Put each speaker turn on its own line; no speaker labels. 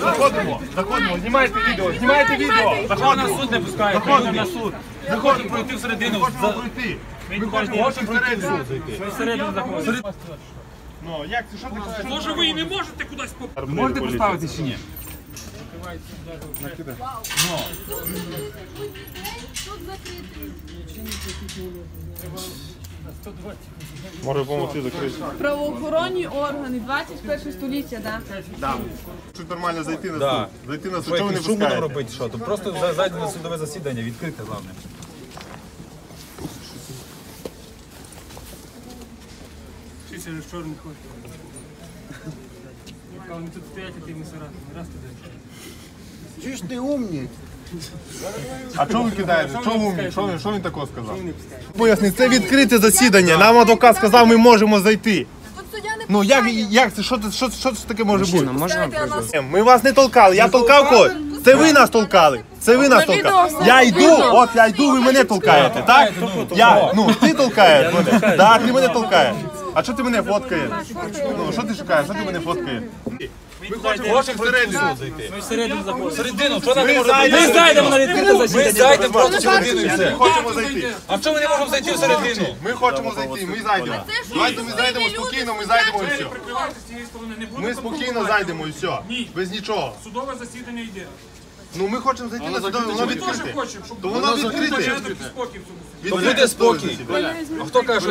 Заходимо, заходимо, знімайте відео, знімайте відео.
Чого на суд не пускаєте?
Заходимо.
на суд. Ми
Заходимо.
хочемо пройти всередину.
Хочемо пройти.
Ми хочемо
пройти в суд зайти.
Всередину заходимо.
Ну, як це, що таке?
Може ви і не можете кудись по
Можете поставити чи ні?
Може допомогти закрити.
Правоохоронні органи 21 століття, да.
Чуть нормально зайти на
Да.
суд. Зайти на суд,
Що
чого ви не
якийсь шум будемо
пускаєте?
робити? Що? То просто за- зайдемо на судове засідання, відкрите головне.
Вчися в чорний ход. Вони тут стоять, а ти не сирати. Раз туди.
Чуєш ти умник?
А чого ви кидаєте? Ви умні? Що він, що він такого сказав? Поясни, це відкрите засідання. Нам адвокат сказав, ми можемо зайти. Ну як, як це? Що, це- що, що це таке може бути? Ми вас не толкали, я толкав когось. Це ви нас толкали. Це ви нас толкали. Я йду, от я йду, ви мене толкаєте, так? Я, ну, ти толкаєш мене. Так, ти мене толкаєш. А що ти мене фоткаєш? Ну, що ти шукаєш? Що ти мене фоткаєш? Ми хочемо всередину зайти.
Ми всередину заходимо.
Середину, що нам не
Ми
може
зайдемо.
Ми зайдемо на відкрите
Ми зайдемо просто всередину і
Ми
все.
хочемо зайти.
А чому ми не можемо зайти всередину?
Ми хочемо зайти, ми зайдемо. Давайте ми зайдемо спокійно, ми зайдемо і все. Ми спокійно зайдемо і все. Без нічого.
Судове засідання йде.
Ну ми хочемо зайти на судове, воно
Ми теж
відкрите. То воно відкрите.
спокій в цьому.
То буде спокій. А хто каже,